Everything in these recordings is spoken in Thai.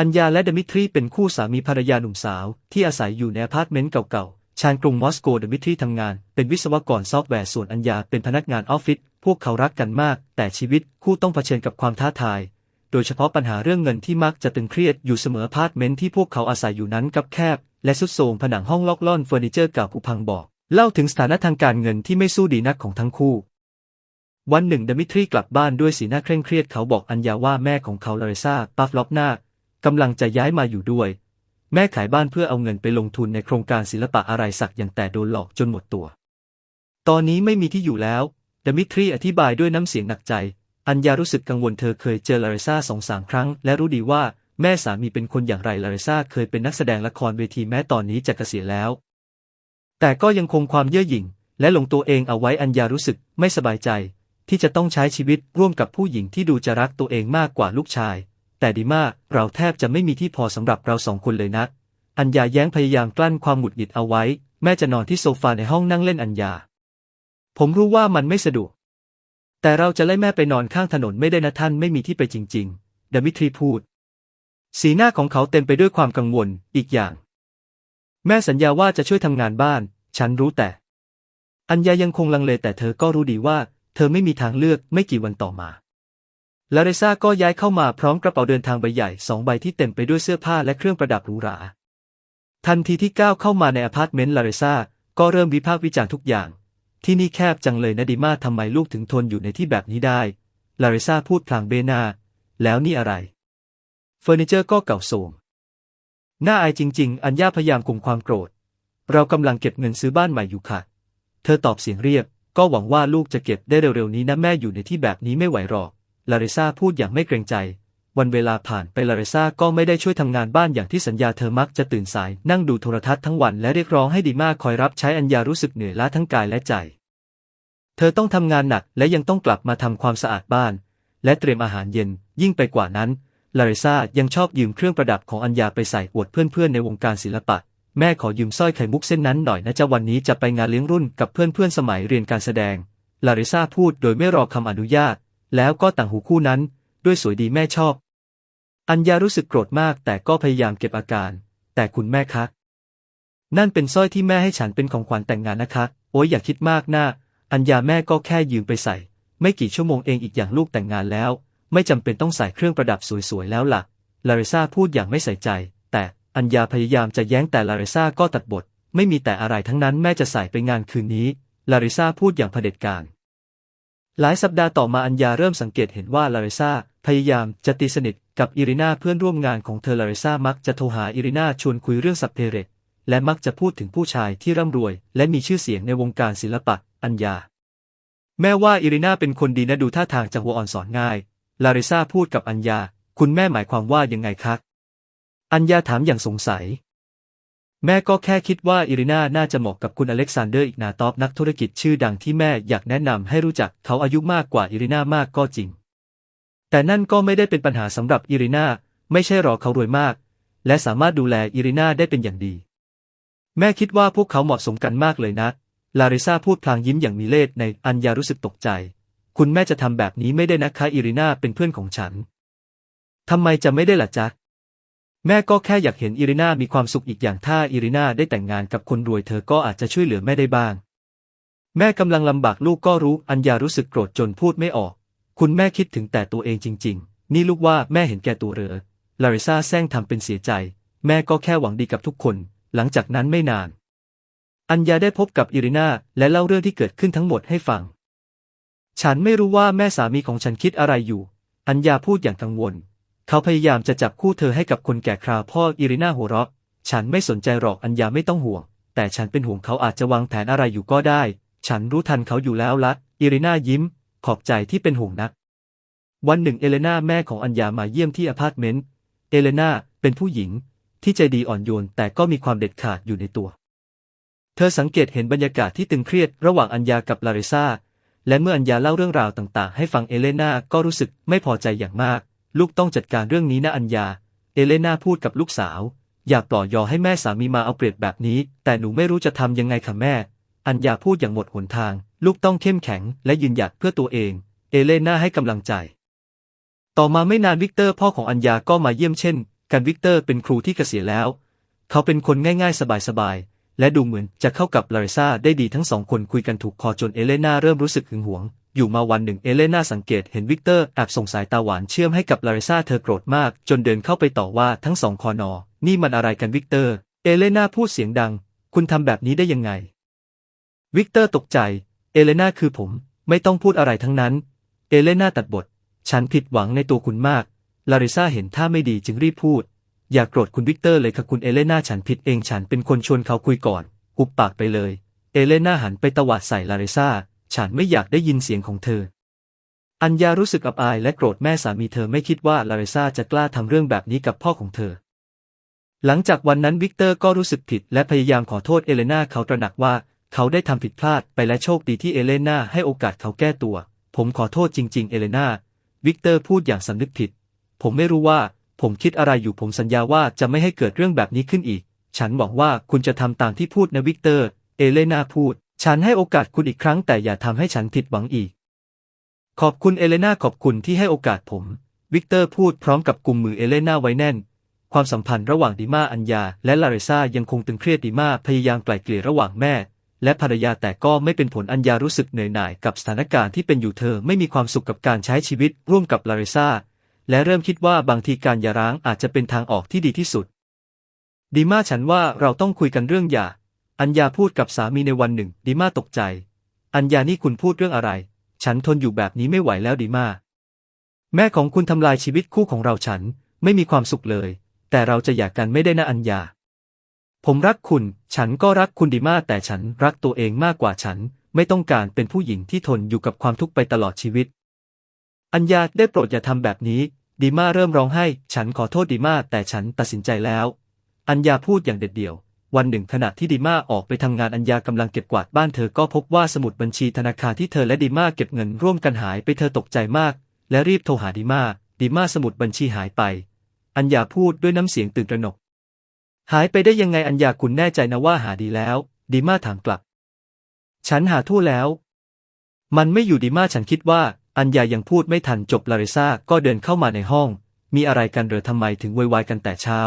อัญญาและเดมิทรีเป็นคู่สามีภรรยาหนุ่มสาว ที่อาศัยอยู่ในอพาร์ตเมนต์เก่าๆ ชานกรุงมอสโกเดมิทรีทำงาน เป็นวิศวกรซอฟต์แวร์ส่วนอัญญาเป็นพนักงานออฟฟิศ พวกเขารักกันมาก แต่ชีวิตคู่ต้องเผชิญกับความท้าทาย โดยเฉพาะปัญหาเรื่องเงินที่มักจะตึงเครียดอยู่เสมออพาร์ตเมนต์ที่พวกเขาอาศัยอยู่นั้นกับแคบ และสุดโทรมผนังห้องล็อกล่อนเฟอร์นิเจอร์เก่าผุพังบอก เล่าถึงสถานะทางการเงินที่ไม่สู้ดีนักของทั้งคู่ วันหนึ่งเดมิทรีกลับบ้านด้วยสีหน้าเคร่งเครียดเขาบอกอัญญาว่าแม่ของเขาลาริซาปาฟล็อกนา กำลังจะย้ายมาอยู่ด้วย แม่ขายบ้านเพื่อเอาเงินไปลงทุนในโครงการศิลปะอะไรสักอย่างแต่โดนหลอกจนหมดตัว ตอนนี้ไม่มีที่อยู่แล้วเดมิทรีอธิบายด้วยน้ำเสียงหนักใจ อัญญารู้สึกกังวลเธอเคยเจอลาริซาสองสามครั้ง และรู้ดีว่าแม่สามีเป็นคนอย่างไรลาริซาเคยเป็นนักแสดงละครเวทีแม้ตอนนี้จะเกษียณแล้ว แต่ก็ยังคงความเย่อหยิ่ง และหลงตัวเองเอาไว้อัญญารู้สึกไม่สบายใจ ที่จะต้องใช้ชีวิตร่วมกับผู้หญิงที่ดูจะรักตัวเองมากกว่าลูกชาย แต่ดีมากเราแทบจะไม่มีที่พอสำหรับเราสองคนเลยนะ อัญญาแย้งพยายามกลั้นความหงุดหงิดเอาไว้ แม่จะนอนที่โซฟาในห้องนั่งเล่นอัญญา ผมรู้ว่ามันไม่สะดวก แต่เราจะไล่แม่ไปนอนข้างถนนไม่ได้นะท่านไม่มีที่ไปจริง ๆ ดมิทรีพูด สีหน้าของเขาเต็มไปด้วยความกังวล อีกอย่าง แม่สัญญาว่าจะช่วยทำงานบ้าน ฉันรู้แต่ อัญญายังคงลังเลแต่เธอก็รู้ดีว่า เธอไม่มีทางเลือกไม่กี่วันต่อมา ลาเรซาก็ย้ายเข้ามาพร้อมกระเป๋าเดินทางใบใหญ่สองใบที่เต็มไปด้วยเสื้อผ้าและเครื่องประดับหรูหรา ทันทีที่ก้าวเข้ามาในอพาร์ตเมนต์ลาเรซาก็เริ่มวิพากษ์วิจารณ์ทุกอย่าง ที่นี่แคบจังเลยนะดิมาทำไมลูกถึงทนอยู่ในที่แบบนี้ได้ ลาเรซาพูดพลางเบนาแล้วนี่อะไร เฟอร์นิเจอร์ก็เก่าโทรมน่าอายจริง ๆ อัญญาพยายามคุมความโกรธ เรากำลังเก็บเงินซื้อบ้านใหม่อยู่ค่ะ เธอตอบเสียงเรียบ ก็หวังว่าลูกจะเก็บได้เร็วๆนี้นะแม่อยู่ในที่แบบนี้ไม่ไหวหรอก ลาเรซาพูดอย่างไม่เกรงใจ วันเวลาผ่านไปลาเรซาก็ไม่ได้ช่วยทำงานบ้านอย่างที่สัญญาเธอมักจะตื่นสาย นั่งดูโทรทัศน์ทั้งวันและเรียกร้องให้ดีมาคอยรับใช้อัญญารู้สึกเหนื่อยล้าทั้งกายและใจ เธอต้องทำงานหนักและยังต้องกลับมาทำความสะอาดบ้าน และเตรียมอาหารเย็น ยิ่งไปกว่านั้นลาริซายังชอบยืมเครื่องประดับของอัญญาไปใส่อวดเพื่อนๆในวงการศิลปะ แม่ขอยืมสร้อยไข่มุกเส้นนั้นหน่อยนะจะวันนี้จะไปงานเลี้ยงรุ่นกับเพื่อนๆสมัยเรียนการแสดงลาริซาพูดโดยไม่รอคำอนุญาต แล้วก็ต่างหูคู่นั้น ด้วยสวยดีแม่ชอบ อัญญารู้สึกโกรธมากแต่ก็พยายามเก็บอาการ แต่คุณแม่คะ นั่นเป็นสร้อยที่แม่ให้ฉันเป็นของขวัญแต่งงานนะคะ โอ้ยอย่าคิดมากนะอัญญาแม่ก็แค่ยืมไปใส่ ไม่กี่ชั่วโมงเองอีกอย่างลูกแต่งงานแล้ว ไม่จำเป็นต้องใส่เครื่องประดับสวยๆแล้วล่ะ ลาริซาพูดอย่างไม่ใส่ใจ แต่อัญญาพยายามจะแย้งแต่ลาริซาก็ตัดบท ไม่มีแต่อะไรทั้งนั้นแม่จะใส่ไปงานคืนนี้ ลาริซาพูดอย่างเผด็จการ หลายสัปดาห์ต่อมาอัญญาเริ่มสังเกตเห็นว่าลาริซาพยายามจะตีสนิทกับอิรินาเพื่อนร่วมงานของเธอลาริซามักจะโทรหาอิรินาชวนคุยเรื่องสัพเพเรตและมักจะพูดถึงผู้ชายที่ร่ำรวย และมีชื่อเสียงในวงการศิลปะ อัญญา แม้ว่าอิรินาเป็นคนดีนะดูท่าทางจะหัวอ่อนสอนง่าย ลาริซาพูดกับอัญญา คุณแม่หมายความว่ายังไงคะอัญญาถามอย่างสงสัย แม่ก็แค่คิดว่าอิรินาน่าจะเหมาะกับคุณอเล็กซานเดอร์อิกนาตอฟนักธุรกิจชื่อดังที่แม่อยากแนะนำให้รู้จักเขาอายุมากกว่าอิรินามากก็จริง แต่นั่นก็ไม่ได้เป็นปัญหาสำหรับอิรินาไม่ใช่หรอเขารวยมาก และสามารถดูแลอิรินาได้เป็นอย่างดี แม่คิดว่าพวกเขาเหมาะสมกันมากเลยนะลาริซาพูดพลางยิ้มอย่างมีเล่ห์ในอัญญารู้สึกตกใจ คุณแม่จะทำแบบนี้ไม่ได้นะคะอิรินาเป็นเพื่อนของฉันทำไมจะไม่ได้ล่ะจ๊ะ แม่ก็แค่อยากเห็นอิรินามีความสุขอีกอย่างถ้าอิรินาได้แต่งงานกับคนรวยเธอก็อาจจะช่วยเหลือแม่ได้บ้าง แม่กำลังลำบากลูกก็รู้อัญญารู้สึกโกรธจนพูดไม่ออก คุณแม่คิดถึงแต่ตัวเองจริง ๆ นี่ลูกว่าแม่เห็นแก่ตัวเหรอลาริซาแซงทำเป็นเสียใจ แม่ก็แค่หวังดีกับทุกคน หลังจากนั้นไม่นาน อัญญาได้พบกับอิรินาและเล่าเรื่องที่เกิดขึ้นทั้งหมดให้ฟัง ฉันไม่รู้ว่าแม่สามีของฉันคิดอะไรอยู่ อัญญาพูดอย่างกังวล เขาพยายามจะจับคู่เธอให้กับคนแก่คราพ่ออิรินาหัวเราะ ฉันไม่สนใจหรอกอัญญาไม่ต้องห่วง แต่ฉันเป็นห่วงเขาอาจจะวางแผนอะไรอยู่ก็ได้ ฉันรู้ทันเขาอยู่แล้วละ อิรินายิ้ม ขอบใจที่เป็นห่วงนัก วันหนึ่งเอเลนาแม่ของอัญญามาเยี่ยมที่อพาร์ตเมนต์ เอเลนาเป็นผู้หญิง ที่ใจดีอ่อนโยนแต่ก็มีความเด็ดขาดอยู่ในตัว เธอสังเกตเห็นบรรยากาศที่ตึงเครียดระหว่างอัญญากับลาริซาและเมื่ออัญญาเล่าเรื่องราวต่าง ๆ ให้ฟังเอเลนาก็รู้สึกไม่พอใจอย่างมาก ลูกต้องจัดการเรื่องนี้นะอัญญา เอเลนาพูดกับลูกสาว อย่าปล่อยยอให้แม่สามีมาเอาเปรียบแบบนี้ แต่หนูไม่รู้จะทำยังไงค่ะแม่ อัญญาพูดอย่างหมดหนทาง ลูกต้องเข้มแข็งและยืนหยัดเพื่อตัวเอง เอเลนาให้กำลังใจ ต่อมาไม่นานวิกเตอร์พ่อของอัญญาก็มาเยี่ยมเช่น กันวิกเตอร์เป็นครูที่เกษียณแล้ว เขาเป็นคนง่ายๆสบายๆและดูเหมือนจะเข้ากับลาริซาได้ดีทั้งสองคนคุยกันถูกคอจนเอเลนาเริ่มรู้สึกหึงหวง อยู่มาวันหนึ่งเอเลน่าสังเกตเห็นวิกเตอร์แอบส่งสายตาหวานเชื่อมให้กับลาริซาเธอโกรธมาก จนเดินเข้าไปต่อว่าทั้งสองคอนอ นี่มันอะไรกันวิกเตอร์ เอเลน่าพูดเสียงดัง คุณทำแบบนี้ได้ยังไง วิกเตอร์ตกใจ เอเลน่าคือผม ไม่ต้องพูดอะไรทั้งนั้น เอเลน่าตัดบท ฉันผิดหวังในตัวคุณมาก ลาริซาเห็นท่าไม่ดีจึงรีบพูด อย่ากโกรธคุณวิกเตอร์เลยค่ะคุณเอเลน่าฉันผิดเองฉันเป็นคนชวนเขาคุยก่อน หุบปากไปเลย เอเลน่าหันไปตวาดใส่ลาริซา ฉันไม่อยากได้ยินเสียงของเธอ อัญญารู้สึกอับอายและโกรธแม่สามีเธอไม่คิดว่าลาริซาจะกล้าทำเรื่องแบบนี้กับพ่อของเธอ หลังจากวันนั้นวิกเตอร์ก็รู้สึกผิดและพยายามขอโทษเอเลนาเขาตระหนักว่าเขาได้ทำผิดพลาดไปและโชคดีที่เอเลนาให้โอกาสเขาแก้ตัว ผมขอโทษจริง ๆ เอเลนาวิกเตอร์พูดอย่างสำนึกผิด ผมไม่รู้ว่าผมคิดอะไรอยู่ผมสัญญาว่าจะไม่ให้เกิดเรื่องแบบนี้ขึ้นอีก ฉันหวังว่าคุณจะทำตามที่พูดนะวิกเตอร์ เอเลนาพูด ฉันให้โอกาสคุณอีกครั้งแต่อย่าทำให้ฉันผิดหวังอีก ขอบคุณเอเลนาขอบคุณที่ให้โอกาสผม วิกเตอร์พูดพร้อมกับกุมมือเอเลนาไว้แน่น ความสัมพันธ์ระหว่างดิมาอัญญา และลาเรซายังคงตึงเครียดดิมาพยายามไกล่เกลี่ยระหว่างแม่ และภรรยาแต่ก็ไม่เป็นผลอัญญารู้สึกเหนื่อยหน่ายกับสถานการณ์ที่เป็นอยู่เธอไม่มีความสุขกับการใช้ชีวิตร่วมกับลาเรซาและเริ่มคิดว่าบางทีการหย่าร้างอาจจะเป็นทางออกที่ดีที่สุดดิมาฉันว่าเราต้องคุยกันเรื่องหย่า อัญญาพูดกับสามีในวันหนึ่งดิมาตกใจ อัญญานี่คุณพูดเรื่องอะไร ฉันทนอยู่แบบนี้ไม่ไหวแล้วดิมาแม่ของคุณทำลายชีวิตคู่ของเราฉันไม่มีความสุขเลย แต่เราจะหย่ากันไม่ได้นะอัญญา ผมรักคุณ ฉันก็รักคุณดิมาแต่ฉันรักตัวเองมากกว่าฉัน ไม่ต้องการเป็นผู้หญิงที่ทนอยู่กับความทุกข์ไปตลอดชีวิต อัญญาได้โปรดอย่าทำแบบนี้ดิมาเริ่มร้องไห้ ฉันขอโทษดิมาแต่ฉันตัดสินใจแล้ว อัญญาพูดอย่างเด็ดเดี่ยว วันหนึ่งขณะที่ดิมาออกไปทำงานอัญญากำลังเก็บกวาดบ้านเธอก็พบว่าสมุดบัญชีธนาคารที่เธอและดิมาเก็บเงินร่วมกันหายไปเธอตกใจมาก และรีบโทรหาดิมาดิมาสมุดบัญชีหายไป อัญญาพูดด้วยน้ำเสียงตื่นตระหนก หายไปได้ยังไงอัญญาคุณแน่ใจนะว่าหาดีแล้วดิมาถามกลับ ฉันหาทั่วแล้ว มันไม่อยู่ดิมาฉันคิดว่า อัญญายังพูดไม่ทันจบลาริซาก็เดินเข้ามาในห้อง มีอะไรกันหรือทำไมถึงโวยวายกันแต่เช้า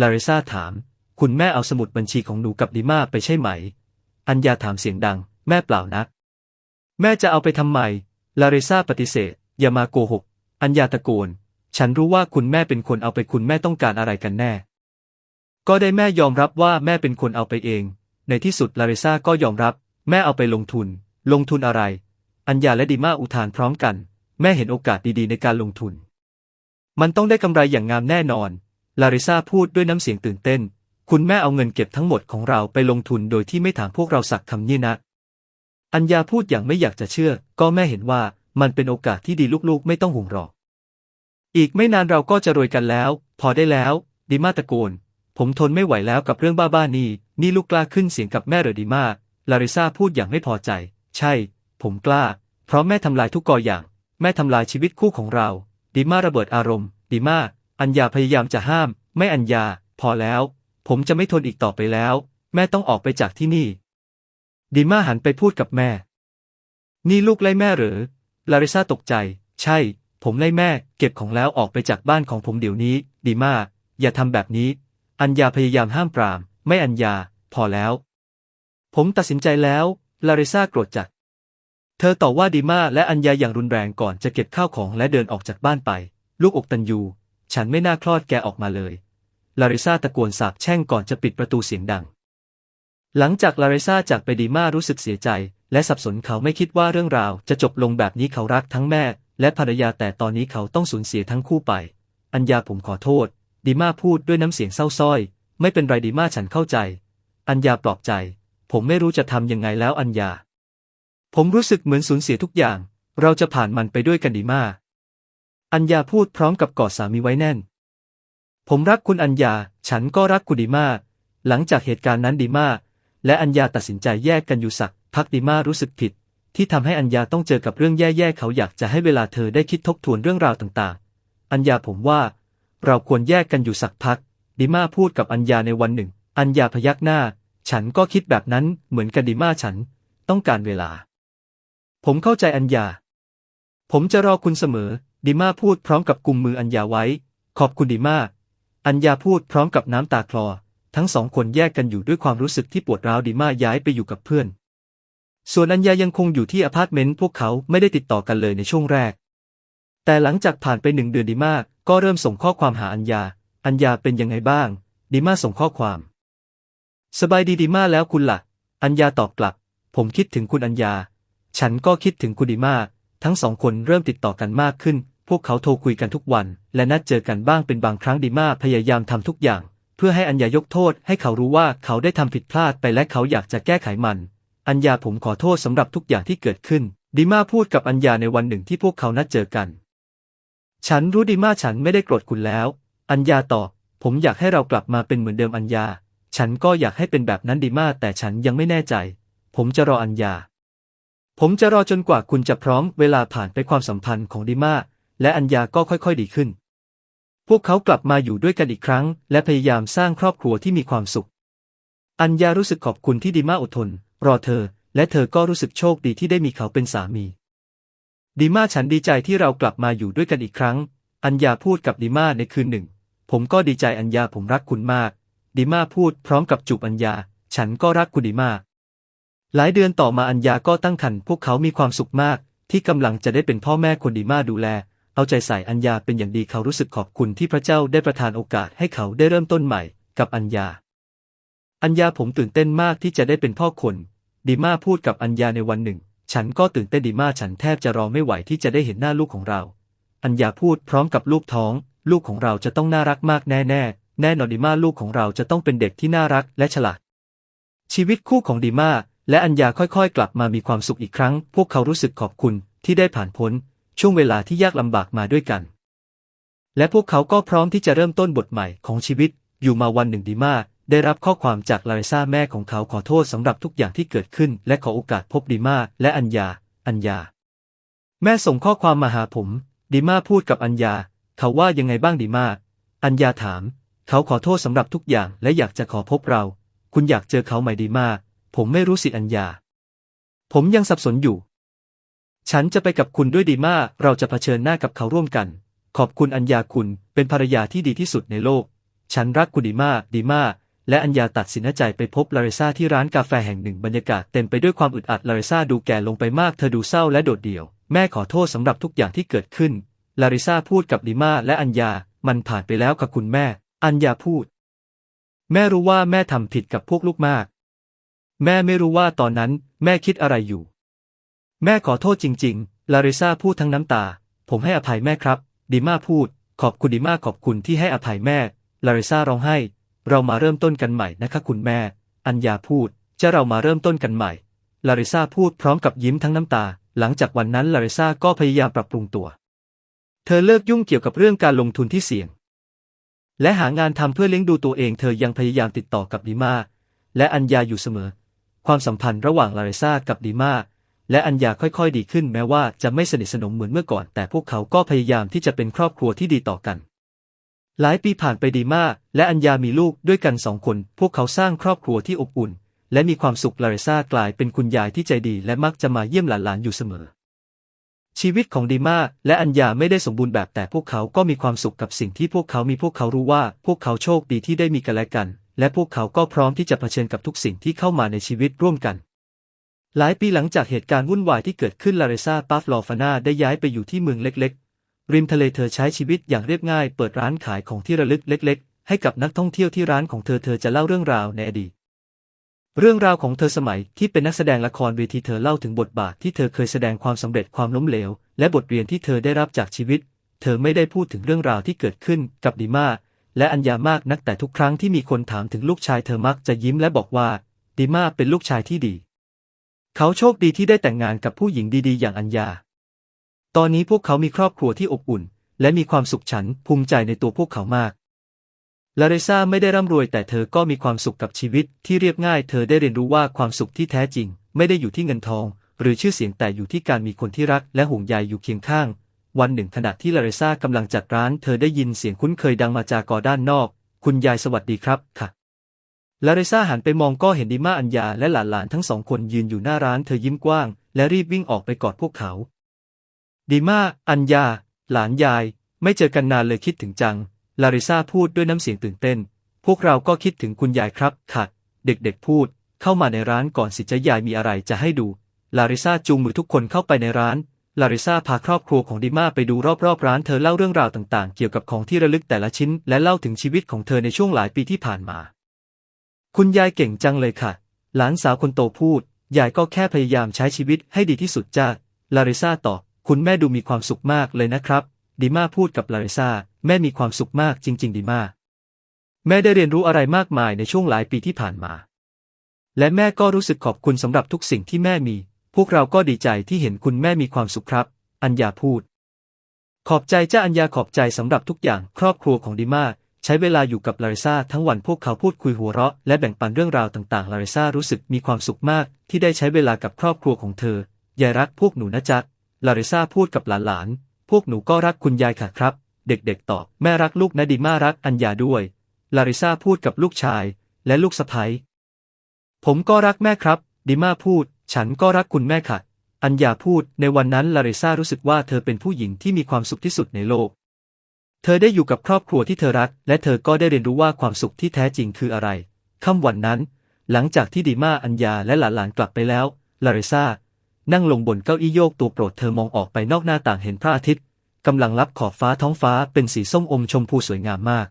ลาริซาถาม คุณแม่เอาสมุดบัญชีของหนูกับดิมาไปใช่ไหม อัญญาถามเสียงดัง แม่เปล่านะแม่จะเอาไปทำไม ลาเริซาปฏิเสธ อย่ามาโกหก อัญญาตะโกน ฉันรู้ว่าคุณแม่เป็นคนเอาไปคุณแม่ต้องการอะไรกันแน่ ก็ได้แม่ยอมรับว่าแม่เป็นคนเอาไปเอง ในที่สุดลาเริซาก็ยอมรับ แม่เอาไปลงทุน ลงทุนอะไร อัญญาและดิมาอุทานพร้อมกัน แม่เห็นโอกาสดีๆ ในการลงทุน มันต้องได้กำไรอย่างงามแน่นอน ลาริซาพูดด้วยน้ำเสียงตื่นเต้น คุณแม่เอาเงินเก็บทั้งหมดของเราไปลงทุนโดยที่ไม่ถามพวกเราสักคำนี่นะ อัญญาพูดอย่างไม่อยากจะเชื่อ ก็แม่เห็นว่ามันเป็นโอกาสที่ดีลูกๆ ไม่ต้องห่วงหรอก อีกไม่นานเราก็จะรวยกันแล้ว พอได้แล้ว ดิมาตะโกน ผมทนไม่ไหวแล้วกับเรื่องบ้าๆนี่ นี่ลูกกล้าขึ้นเสียงกับแม่เหรอดิมา ลาริซาพูดอย่างไม่พอใจ ใช่ ผมกล้า เพราะแม่ทำลายทุกกออย่าง แม่ทำลายชีวิตคู่ของเรา ดิมาระเบิดอารมณ์ ดิมา อัญญาพยายามจะห้าม ไม่อัญญา พอแล้ว ผมจะไม่ทนอีกต่อไปแล้ว แม่ต้องออกไปจากที่นี่ดิมาหันไปพูดกับแม่ นี่ลูกไล่แม่หรือ ลาริซาตกใจ ใช่ ผมไล่แม่ เก็บของแล้วออกไปจากบ้านของผมเดี๋ยวนี้ ดีมาอย่าทำแบบนี้ อัญญาพยายามห้ามปราม ไม่อัญญา พอแล้ว ผมตัดสินใจแล้ว ลาริซาโกรธจัดเธอต่อว่าดีมาและอัญญาอย่างรุนแรงก่อนจะเก็บข้าวของและเดินออกจากบ้านไป ลูกอกตันยู ฉันไม่น่าคลอดแกออกมาเลย ลาริซาตะโกนสาบแช่งก่อนจะปิดประตูเสียงดัง หลังจากลาริซาจากไปดีมารู้สึกเสียใจ และสับสนเขาไม่คิดว่าเรื่องราวจะจบลงแบบนี้เขารักทั้งแม่ และภรรยาแต่ตอนนี้เขาต้องสูญเสียทั้งคู่ไป อัญญาผมขอโทษ ดีมาพูดด้วยน้ำเสียงเศร้าส้อย ไม่เป็นไรดีมาฉันเข้าใจ อัญญาปลอบใจ ผมไม่รู้จะทำยังไงแล้วอัญญา ผมรู้สึกเหมือนสูญเสียทุกอย่าง เราจะผ่านมันไปด้วยกันดีมาอัญญาพูดพร้อมกับกอดสามีไว้แน่น ผมรักคุณอัญญา ฉันก็รักคุณดีมาหลังจากเหตุการณ์นั้นดีมาและอัญญาตัดสินใจแยกกันอยู่สัก พักดีมารู้สึกผิด ที่ทำให้อัญญาต้องเจอกับเรื่องแย่ๆ เขาอยากจะให้เวลาเธอได้คิดทบทวนเรื่องราวต่างๆ อัญญาผมว่า เราควรแยกกันอยู่สักพักดิมาพูดกับอัญญาในวันหนึ่ง อัญญาพยักหน้า ฉันก็คิดแบบนั้นเหมือนกันดิมาฉัน ต้องการเวลา ผมเข้าใจอัญญา ผมจะรอคุณเสมอดิมาพูดพร้อมกับกุมมืออัญญาไว้ ขอบคุณดิมา อัญญาพูดพร้อมกับน้ำตาคลอ ทั้งสองคนแยกกันอยู่ด้วยความรู้สึกที่ปวดร้าวดีมาย้ายไปอยู่กับเพื่อน ส่วนอัญญายังคงอยู่ที่อพาร์ตเมนต์พวกเขาไม่ได้ติดต่อกันเลยในช่วงแรก แต่หลังจากผ่านไปหนึ่งเดือนดีมาก็เริ่มส่งข้อความหาอัญญา อัญญาเป็นยังไงบ้าง ดีมาส่งข้อความ สบายดีดีมาแล้วคุณละ่ะ อัญญาตอบกลับ ผมคิดถึงคุณอัญญา ฉันก็คิดถึงคุณดีมาทั้งสองคนเริ่มติดต่อกันมากขึ้น พวกเขาโทรคุยกันทุกวัน และนัดเจอกันบ้างเป็นบางครั้งดีมาพยายามทำทุกอย่าง เพื่อให้อัญญายกโทษให้เขารู้ว่าเขาได้ทำผิดพลาดไปและเขาอยากจะแก้ไขมัน อัญญาผมขอโทษสำหรับทุกอย่างที่เกิดขึ้น ดีมาพูดกับอัญญาในวันหนึ่งที่พวกเขานัดเจอกัน ฉันรู้ดีมาฉันไม่ได้โกรธคุณแล้ว อัญญาตอบผมอยากให้เรากลับมาเป็นเหมือนเดิมอัญญา ฉันก็อยากให้เป็นแบบนั้นดีมาแต่ฉันยังไม่แน่ใจ ผมจะรออัญญา ผมจะรอจนกว่าคุณจะพร้อม เวลาผ่านไปความสัมพันธ์ของดีมา และอัญญาก็ค่อยๆดีขึ้น พวกเขากลับมาอยู่ด้วยกันอีกครั้ง และพยายามสร้างครอบครัวที่มีความสุข อัญญารู้สึกขอบคุณที่ดีมาอดทน รอเธอ และเธอก็รู้สึกโชคดีที่ได้มีเขาเป็นสามี ดีมาฉันดีใจที่เรากลับมาอยู่ด้วยกันอีกครั้ง อัญญาพูดกับดีมาในคืนหนึ่ง ผมก็ดีใจอัญญาผมรักคุณมาก ดีมาพูดพร้อมกับจูบอัญญา ฉันก็รักคุณดีมาหลายเดือนต่อมาอัญญาก็ตั้งครรภ์พวกเขามีความสุขมากที่กำลังจะได้เป็นพ่อแม่คนดีมาดูแล เอาใจใส่อัญญาเป็นอย่างดีเขารู้สึกขอบคุณที่พระเจ้าได้ประทานโอกาสให้เขาได้เริ่มต้นใหม่กับอัญญา อัญญาผมตื่นเต้นมากที่จะได้เป็นพ่อคนดีมาพูดกับอัญญาในวันหนึ่ง ฉันก็ตื่นเต้นดีมาฉันแทบจะรอไม่ไหวที่จะได้เห็นหน้าลูกของเรา อัญญาพูดพร้อมกับลูกท้อง ลูกของเราจะต้องน่ารักมากแน่แน่แน่นอนดีมาลูกของเราจะต้องเป็นเด็กที่น่ารักและฉลาด ชีวิตคู่ของดีมาและอัญญาค่อยๆ กลับมามีความสุขอีกครั้ง พวกเขารู้สึกขอบคุณที่ได้ผ่านพ้น ช่วงเวลาที่ยากลำบากมาด้วยกัน และพวกเขาก็พร้อมที่จะเริ่มต้นบทใหม่ของชีวิต อยู่มาวันหนึ่งดีมาได้รับข้อความจากลาริซาแม่ของเขาขอโทษสำหรับทุกอย่างที่เกิดขึ้น และขอโอกาสพบดีมาและอัญญา อัญญา แม่ส่งข้อความมาหาผม ดีมาพูดกับอัญญา เขาว่ายังไงบ้างดีมาอัญญาถาม เขาขอโทษสำหรับทุกอย่างและอยากจะขอพบเรา คุณอยากเจอเขาไหมดีมาผมไม่รู้สิอัญญา ผมยังสับสนอยู่ ฉันจะไปกับคุณด้วยดีมาเราจะเผชิญหน้ากับเขาร่วมกัน ขอบคุณอัญญาคุณเป็นภรรยาที่ดีที่สุดในโลก ฉันรักคุณดีมาดีมาและอัญญาตัดสินใจไปพบลาริซาที่ร้านกาแฟแห่งหนึ่งบรรยากาศเต็มไปด้วยความอึดอัดลาริซาดูแก่ลงไปมากเธอดูเศร้าและโดดเดี่ยว แม่ขอโทษสำหรับทุกอย่างที่เกิดขึ้น ลาริซาพูดกับดิมาและอัญญา มันผ่านไปแล้วค่ะคุณแม่ อัญญาพูด แม่รู้ว่าแม่ทำผิดกับพวกลูกมาก แม่ไม่รู้ว่าตอนนั้นแม่คิดอะไรอยู่ แม่ขอโทษจริง ๆ ลาริซาพูดทั้งน้ำตา ผมให้อภัยแม่ครับ ดิมาพูด ขอบคุณดิมาขอบคุณที่ให้อภัยแม่ ลาริซาร้องไห้ เรามาเริ่มต้นกันใหม่นะคะคุณแม่ อัญญาพูด จะเรามาเริ่มต้นกันใหม่ ลาริซาพูดพร้อมกับยิ้มทั้งน้ำตา หลังจากวันนั้นลาริซาก็พยายามปรับปรุงตัว เธอเลิกยุ่งเกี่ยวกับเรื่องการลงทุนที่เสี่ยง และหางานทำเพื่อเลี้ยงดูตัวเองเธอยังพยายามติดต่อกับดิมาและอัญญาอยู่เสมอ ความสัมพันธ์ระหว่างลาริซากับดิมา และอัญญาค่อยๆ ดีขึ้นแม้ว่าจะไม่สนิทสนมเหมือนเมื่อก่อน แต่พวกเขาก็พยายามที่จะเป็นครอบครัวที่ดีต่อกัน หลายปีผ่านไปดีมาก และอัญญามีลูกด้วยกันสองคน พวกเขาสร้างครอบครัวที่อบอุ่น และมีความสุขลาเริซากลายเป็นคุณยายที่ใจดี และมักจะมาเยี่ยมหลานๆอยู่เสมอ ชีวิตของดีมาและอัญญาไม่ได้สมบูรณ์แบบแต่พวกเขาก็มีความสุขกับสิ่งที่พวกเขามีพวกเขารู้ว่า พวกเขาโชคดีที่ได้มีกันและกัน และพวกเขาก็พร้อมที่จะเผชิญกับทุกสิ่งที่เข้ามาในชีวิตร่วมกัน หลายปีหลังจากเหตุการณ์วุ่นวายที่เกิดขึ้นลาเรซาปาฟลอฟานาได้ย้ายไปอยู่ที่เมืองเล็กๆ ริมทะเลเธอใช้ชีวิตอย่างเรียบง่าย เปิดร้านขายของที่ระลึกเล็ก ๆ ให้กับนักท่องเที่ยวที่ร้านของเธอเธอจะเล่าเรื่องราวในอดีต เรื่องราวของเธอสมัยที่เป็นนักแสดงละครเวทีเธอเล่าถึงบทบาทที่เธอเคยแสดงความสำเร็จความล้มเหลว และบทเรียนที่เธอได้รับจากชีวิต เธอไม่ได้พูดถึงเรื่องราวที่เกิดขึ้นกับดิมาและอัญญามากนักแต่ทุกครั้งที่มีคนถามถึงลูกชายเธอมักจะยิ้มและบอกว่าดิมาเป็นลูกชายที่ดี เขาโชคดีที่ได้แต่งงานกับผู้หญิงดีๆ อย่างอัญญา ตอนนี้พวกเขามีครอบครัวที่อบอุ่น และมีความสุขฉันภูมิใจในตัวพวกเขามาก ลาเรซ่าไม่ได้ร่ำรวยแต่เธอก็มีความสุขกับชีวิตที่เรียบง่าย เธอได้เรียนรู้ว่าความสุขที่แท้จริง ไม่ได้อยู่ที่เงินทอง หรือชื่อเสียงแต่อยู่ที่การมีคนที่รักและห่วงใยอยู่เคียงข้าง วันหนึ่งขณะที่ลาเรซ่ากำลังจัดร้าน เธอได้ยินเสียงคุ้นเคยดังมาจากกอด้านนอก คุณยายสวัสดีครับค่ะ ลาเรซาหันไปมองก็เห็นดิมาอัญญาและหลานๆทั้งสองคนยืนอยู่หน้าร้านเธอยิ้มกว้าง และรีบวิ่งออกไปกอดพวกเขาดิมาอัญญา หลานยาย ไม่เจอกันนานเลยคิดถึงจัง ลาริซาพูดด้วยน้ำเสียงตื่นเต้น พวกเราก็คิดถึงคุณยายครับค่ะ เด็กๆพูด เข้ามาในร้านก่อนสิจะยายมีอะไรจะให้ดู ลาริซาจูงมือทุกคนเข้าไปในร้าน ลาริซาพาครอบครัวของดิมาไปดูรอบๆร้านเธอเล่าเรื่องราวต่างๆ เกี่ยวกับของที่ระลึกแต่ละชิ้น และเล่าถึงชีวิตของเธอในช่วงหลายปีที่ผ่านมา คุณยายเก่งจังเลยค่ะ หลานสาวคนโตพูด ยายก็แค่พยายามใช้ชีวิตให้ดีที่สุดจ้าลาริซาตอบคุณแม่ดูมีความสุขมากเลยนะครับดิมาพูดกับลาริซาแม่มีความสุขมากจริง ๆดิมาแม่ได้เรียนรู้อะไรมากมายในช่วงหลายปีที่ผ่านมา และแม่ก็รู้สึกขอบคุณสำหรับทุกสิ่งที่แม่มี พวกเราก็ดีใจที่เห็นคุณแม่มีความสุขครับ อัญญาพูด ขอบใจจ้าอัญญาขอบใจสำหรับทุกอย่างครอบครัวของดิมา ใช้เวลาอยู่กับลาริซาทั้งวันพวกเขาพูดคุยหัวเราะและแบ่งปันเรื่องราวต่างๆ ลาริซารู้สึกมีความสุขมากที่ได้ใช้เวลากับครอบครัวของเธอยายรักพวกหนูนะจ๊ะลาริซาพูดกับหลานๆ พวกหนูก็รักคุณยายค่ะครับ เด็กๆตอบแม่รักลูกนะดิมารักอัญญาด้วย ลาริซาพูดกับลูกชายและลูกสะใภ้ผมก็รักแม่ครับ ดิมาพูด ฉันก็รักคุณแม่ค่ะ อัญญาพูด ในวันนั้นลาริซารู้สึกว่าเธอเป็นผู้หญิงที่มีความสุขที่สุดในโลก เธอได้อยู่กับครอบครัวที่เธอรัก และเธอก็ได้เรียนรู้ว่าความสุขที่แท้จริงคืออะไร ค่ำวันนั้น หลังจากที่ดิมาอัญญาและหลานๆกลับไปแล้ว ลาริซานั่งลงบนเก้าอี้โยกตัวโปรดเธอมองออกไปนอกหน้าต่างเห็นพระอาทิตย์กำลังลับขอบฟ้าท้องฟ้าเป็นสีส้มอมชมพูสวยงามมาก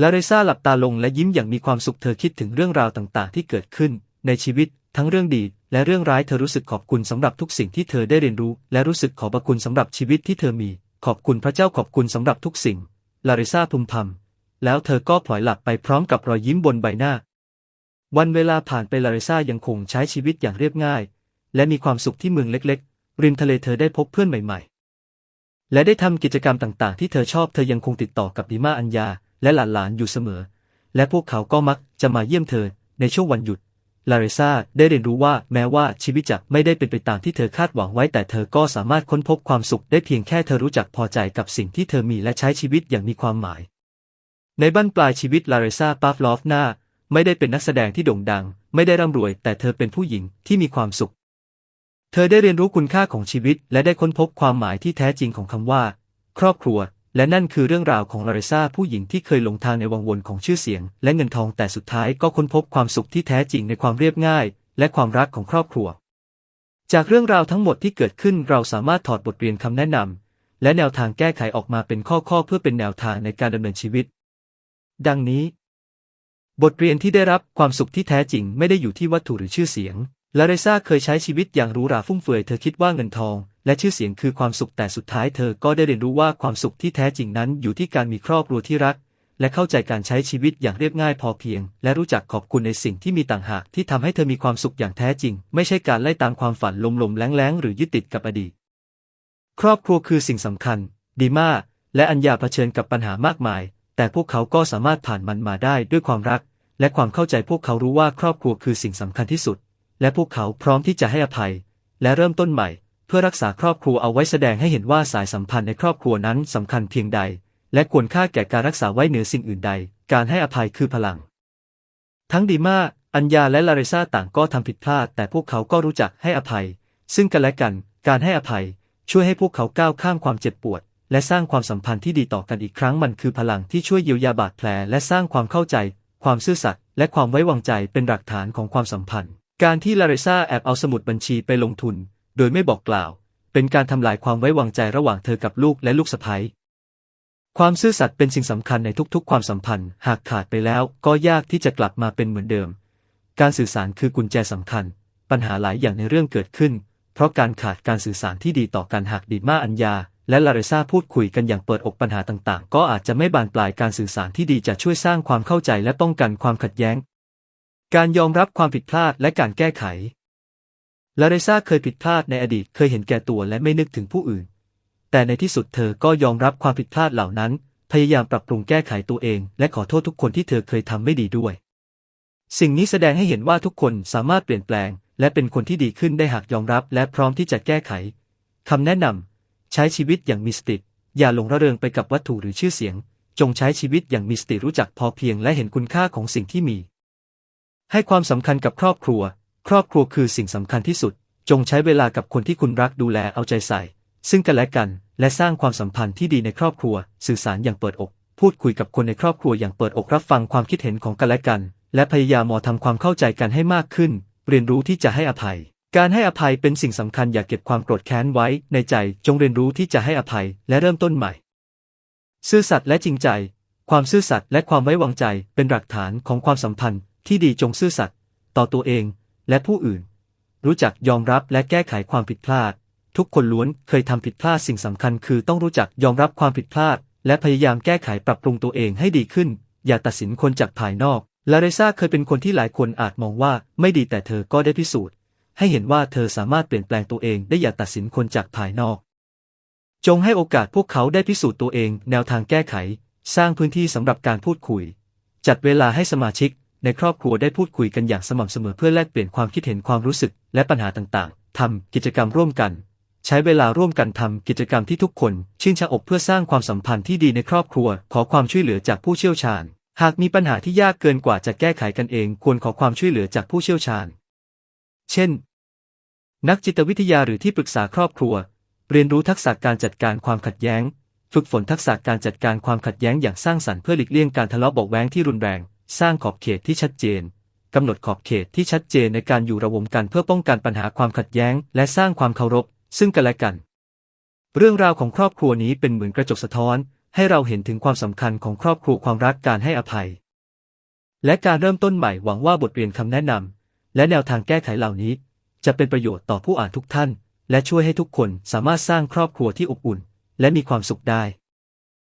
ลาเรซาหลับตาลงและยิ้มอย่างมีความสุขเธอคิดถึงเรื่องราวต่างๆ ที่เกิดขึ้น ในชีวิต ทั้งเรื่องดี และเรื่องร้ายเธอรู้สึกขอบคุณสำหรับทุกสิ่งที่เธอได้เรียนรู้ และรู้สึกขอบคุณสำหรับชีวิตที่เธอมี ขอบคุณพระเจ้าขอบคุณสำหรับทุกสิ่ง ลาเรซาพึมพำแล้วเธอก็พลอยหลับไปพร้อมกับรอยยิ้มบนใบหน้า วันเวลาผ่านไปลาเรซายังคงใช้ชีวิตอย่างเรียบง่าย และมีความสุขที่เมืองเล็กๆ ริมทะเลเธอได้พบเพื่อนใหม่ ๆ และได้ทำกิจกรรมต่างๆ ที่เธอชอบเธอยังคงติดต่อกับดิมาอัญญาและหลานๆอยู่เสมอ และพวกเขาก็มักจะมาเยี่ยมเธอในช่วงวันหยุด ลาเรซาได้เรียนรู้ว่าแม้ว่าชีวิตจะไม่ได้เป็นไปตามที่เธอคาดหวังไว้แต่เธอก็สามารถค้นพบความสุขได้เพียงแค่เธอรู้จักพอใจกับสิ่งที่เธอมีและใช้ชีวิตอย่างมีความหมาย ในบั้นปลายชีวิตลาเรซาปาฟลอฟนาไม่ได้เป็นนักแสดงที่โด่งดัง ไม่ได้ร่ำรวย แต่เธอเป็นผู้หญิงที่มีความสุข เธอได้เรียนรู้คุณค่าของชีวิต และได้ค้นพบความหมายที่แท้จริงของคำว่า ครอบครัว และนั่นคือเรื่องราวของลาเรซาผู้หญิงที่เคยหลงทางในวังวนของชื่อเสียง และเงินทองแต่สุดท้ายก็ค้นพบความสุขที่แท้จริงในความเรียบง่าย และความรักของครอบครัว จากเรื่องราวทั้งหมดที่เกิดขึ้นเราสามารถถอดบทเรียนคำแนะนำและแนวทางแก้ไขออกมาเป็นข้อๆเพื่อเป็นแนวทางในการดำเนินชีวิต ดังนี้ บทเรียนที่ได้รับความสุขที่แท้จริงไม่ได้อยู่ที่วัตถุหรือชื่อเสียง ลาเรซ่าเคยใช้ชีวิตอย่างหรูหราฟุ่มเฟือยเธอคิดว่าเงินทอง และชื่อเสียงคือความสุขแต่สุดท้ายเธอก็ได้เรียนรู้ว่าความสุขที่แท้จริงนั้นอยู่ที่การมีครอบครัวที่รัก และเข้าใจการใช้ชีวิตอย่างเรียบง่ายพอเพียง และรู้จักขอบคุณในสิ่งที่มีต่างหากที่ทำให้เธอมีความสุขอย่างแท้จริง ไม่ใช่การไล่ตามความฝันลมๆแล้งๆหรือยึดติดกับอดีต ครอบครัวคือสิ่งสำคัญ ดีมาก และอัญญาเผชิญกับปัญหามากมาย แต่พวกเขาก็สามารถผ่านมันมาได้ด้วยความรัก และความเข้าใจพวกเขารู้ว่าครอบครัวคือสิ่งสำคัญที่สุด และพวกเขาพร้อมที่จะให้อภัย และเริ่มต้นใหม่ เพื่อรักษาครอบครัวเอาไว้แสดงให้เห็นว่าสายสัมพันธ์ในครอบครัวนั้นสำคัญเพียงใด และควรค่าแก่การรักษาไว้เหนือสิ่งอื่นใด การให้อภัยคือพลัง ทั้งดีมาอัญญาและลาเรซาต่างก็ทำผิดพลาด แต่พวกเขาก็รู้จักให้อภัย ซึ่งกันและกัน การให้อภัย ช่วยให้พวกเขาก้าวข้ามความเจ็บปวด และสร้างความสัมพันธ์ที่ดีต่อกันอีกครั้งมันคือพลังที่ช่วยเยียวยาบาดแผล และสร้างความเข้าใจ ความซื่อสัตย์และความไว้วางใจเป็นหลักฐานของความสัมพันธ์ การที่ลาเรซาแอบเอาสมุดบัญชีไปลงทุน โดยไม่บอกกล่าว เป็นการทำลายความไว้วางใจระหว่างเธอกับลูกและลูกสะใภ้ความซื่อสัตย์เป็นสิ่งสำคัญในทุกๆ ความสัมพันธ์ หากขาดไปแล้วก็ยากที่จะกลับมาเป็นเหมือนเดิม การสื่อสารคือกุญแจสำคัญ ปัญหาหลายอย่างในเรื่องเกิดขึ้น เพราะการขาดการสื่อสารที่ดีต่อกันหากดีมาอัญญา และลาเรซาพูดคุยกันอย่างเปิดอกปัญหาต่างๆ ก็อาจจะไม่บานปลายการสื่อสารที่ดีจะช่วยสร้างความเข้าใจและป้องกันความขัดแย้ง การยอมรับความผิดพลาดและการแก้ไข ลาเรซาเคยผิดพลาดในอดีตเคยเห็นแก่ตัวและไม่นึกถึงผู้อื่น แต่ในที่สุดเธอก็ยอมรับความผิดพลาดเหล่านั้น พยายามปรับปรุงแก้ไขตัวเอง และขอโทษทุกคนที่เธอเคยทำไม่ดีด้วย สิ่งนี้แสดงให้เห็นว่าทุกคนสามารถเปลี่ยนแปลง และเป็นคนที่ดีขึ้นได้หากยอมรับและพร้อมที่จะแก้ไขคำแนะนำใช้ชีวิตอย่างมีสติ อย่าหลงระเริงไปกับวัตถุหรือชื่อเสียง จงใช้ชีวิตอย่างมีสติรู้จักพอเพียงและเห็นคุณค่าของสิ่งที่มี ให้ความสำคัญกับครอบครัว ครอบครัวคือสิ่งสำคัญที่สุด จงใช้เวลากับคนที่คุณรักดูแลเอาใจใส่ ซึ่งกันและกัน และสร้างความสัมพันธ์ที่ดีในครอบครัว สื่อสารอย่างเปิดอก พูดคุยกับคนในครอบครัวอย่างเปิดอกรับฟังความคิดเห็นของกันและกัน และพยายามมอทำความเข้าใจกันให้มากขึ้น เรียนรู้ที่จะให้อภัย การให้อภัยเป็นสิ่งสำคัญอย่าเก็บความโกรธแค้นไว้ในใจ จงเรียนรู้ที่จะให้อภัยและเริ่มต้นใหม่ ซื่อสัตย์และจริงใจ ความซื่อสัตย์และความไว้วางใจเป็นหลักฐานของความสัมพันธ์ ที่ดีจงซื่อสัตย์ต่อตัวเองและผู้อื่น รู้จักยอมรับและแก้ไขความผิดพลาด ทุกคนล้วนเคยทำผิดพลาดสิ่งสำคัญคือต้องรู้จักยอมรับความผิดพลาด และพยายามแก้ไขปรับปรุงตัวเองให้ดีขึ้น อย่าตัดสินคนจากภายนอกลาเรซ่าเคยเป็นคนที่หลายคนอาจมองว่าไม่ดีแต่เธอก็ได้พิสูจน์ ให้เห็นว่าเธอสามารถเปลี่ยนแปลงตัวเองได้อย่าตัดสินคนจากภายนอก จงให้โอกาสพวกเขาได้พิสูจน์ตัวเอง แนวทางแก้ไข สร้างพื้นที่สำหรับการพูดคุย จัดเวลาให้สมาชิก ในครอบครัวได้พูดคุยกันอย่างสม่ำเสมอเพื่อแลกเปลี่ยนความคิดเห็นความรู้สึก และปัญหาต่างๆ ทำกิจกรรมร่วมกัน ใช้เวลาร่วมกันทำกิจกรรมที่ทุกคน ชื่นชอบเพื่อสร้างความสัมพันธ์ที่ดีในครอบครัว ขอความช่วยเหลือจากผู้เชี่ยวชาญ หากมีปัญหาที่ยากเกินกว่าจะแก้ไขกันเอง ควรขอความช่วยเหลือจากผู้เชี่ยวชาญ เช่น นักจิตวิทยาหรือที่ปรึกษาครอบครัว เรียนรู้ทักษะการจัดการความขัดแย้ง ฝึกฝนทักษะการจัดการความขัดแย้งอย่างสร้างสรรค์เพื่อหลีกเลี่ยงการทะเลาะเบาะแว้งที่รุนแรง สร้างขอบเขตที่ชัดเจนกำหนดขอบเขตที่ชัดเจนในการอยู่ระวมกันเพื่อป้องกันปัญหาความขัดแย้ง และสร้างความเคารพ ซึ่งกันและกัน เรื่องราวของครอบครัวนี้เป็นเหมือนกระจกสะท้อน ให้เราเห็นถึงความสำคัญของครอบครัวความรักการให้อภัย และการเริ่มต้นใหม่หวังว่าบทเรียนคำแนะนำและแนวทางแก้ไขเหล่านี้ จะเป็นประโยชน์ต่อผู้อ่านทุกท่าน และช่วยให้ทุกคนสามารถสร้างครอบครัวที่อบอุ่น และมีความสุขได้